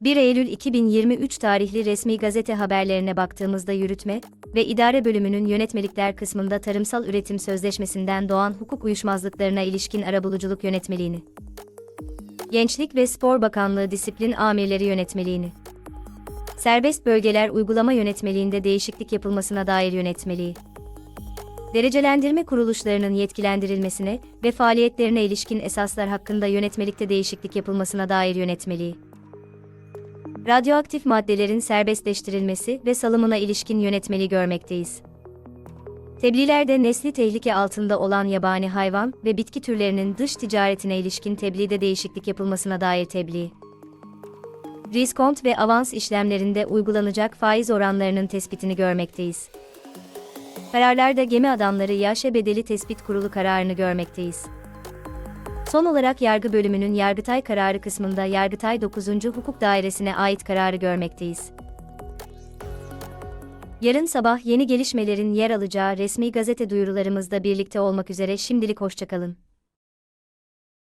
1 Eylül 2023 tarihli resmi gazete haberlerine baktığımızda yürütme ve idare bölümünün yönetmelikler kısmında tarımsal üretim sözleşmesinden doğan hukuk uyuşmazlıklarına ilişkin arabuluculuk yönetmeliğini, Gençlik ve Spor Bakanlığı disiplin amirleri yönetmeliğini, serbest bölgeler uygulama yönetmeliğinde değişiklik yapılmasına dair yönetmeliği, derecelendirme kuruluşlarının yetkilendirilmesine ve faaliyetlerine ilişkin esaslar hakkında yönetmelikte değişiklik yapılmasına dair yönetmeliği, radyoaktif maddelerin serbestleştirilmesi ve salımına ilişkin yönetmeliği görmekteyiz. Tebliğlerde nesli tehlike altında olan yabani hayvan ve bitki türlerinin dış ticaretine ilişkin tebliğde değişiklik yapılmasına dair tebliğ. Riskont ve avans işlemlerinde uygulanacak faiz oranlarının tespitini görmekteyiz. Kararlarda gemi adamları yaşa bedeli tespit kurulu kararını görmekteyiz. Son olarak yargı bölümünün Yargıtay kararı kısmında Yargıtay 9. Hukuk Dairesi'ne ait kararı görmekteyiz. Yarın sabah yeni gelişmelerin yer alacağı resmi gazete duyurularımızda birlikte olmak üzere şimdilik hoşçakalın.